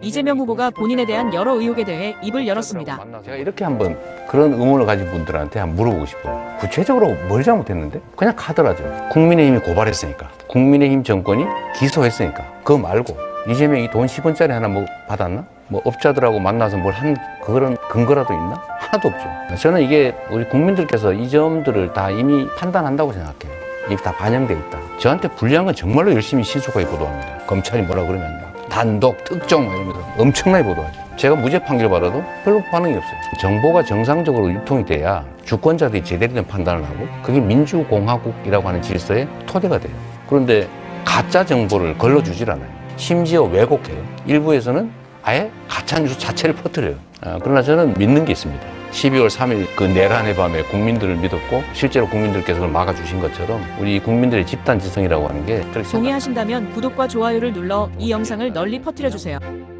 이재명 후보가 본인에 대한 여러 의혹에 대해 입을 열었습니다. 제가 이렇게 한번 그런 의문을 가진 분들한테 한번 물어보고 싶어요. 구체적으로 뭘 잘못했는데? 그냥 카더라죠. 국민의힘이 고발했으니까. 국민의힘 정권이 기소했으니까. 그거 말고 이재명이 돈 10원짜리 하나 뭐 받았나? 뭐 업자들하고 만나서 뭘 한 그런 근거라도 있나? 하나도 없죠. 저는 이게 우리 국민들께서 이 점들을 다 이미 판단한다고 생각해요. 이게 다 반영돼 있다. 저한테 불리한 건 정말로 열심히 신속하게 보도합니다. 검찰이 뭐라 그러면 막 단독, 특종 막 이러면서 엄청나게 보도하죠. 제가 무죄 판결 받아도 별로 반응이 없어요. 정보가 정상적으로 유통이 돼야 주권자들이 제대로 된 판단을 하고 그게 민주공화국이라고 하는 질서의 토대가 돼요. 그런데 가짜 정보를 걸러주질 않아요. 심지어 왜곡해요. 일부에서는 아예 가짜 뉴스 자체를 퍼뜨려요. 아, 그러나 저는 믿는 게 있습니다. 12월 3일 그 내란의 밤에 국민들을 믿었고 실제로 국민들께서 그걸 막아주신 것처럼 우리 국민들의 집단 지성이라고 하는 게. 동의하신다면 구독과 좋아요를 눌러 이 영상을 널리 퍼뜨려 주세요.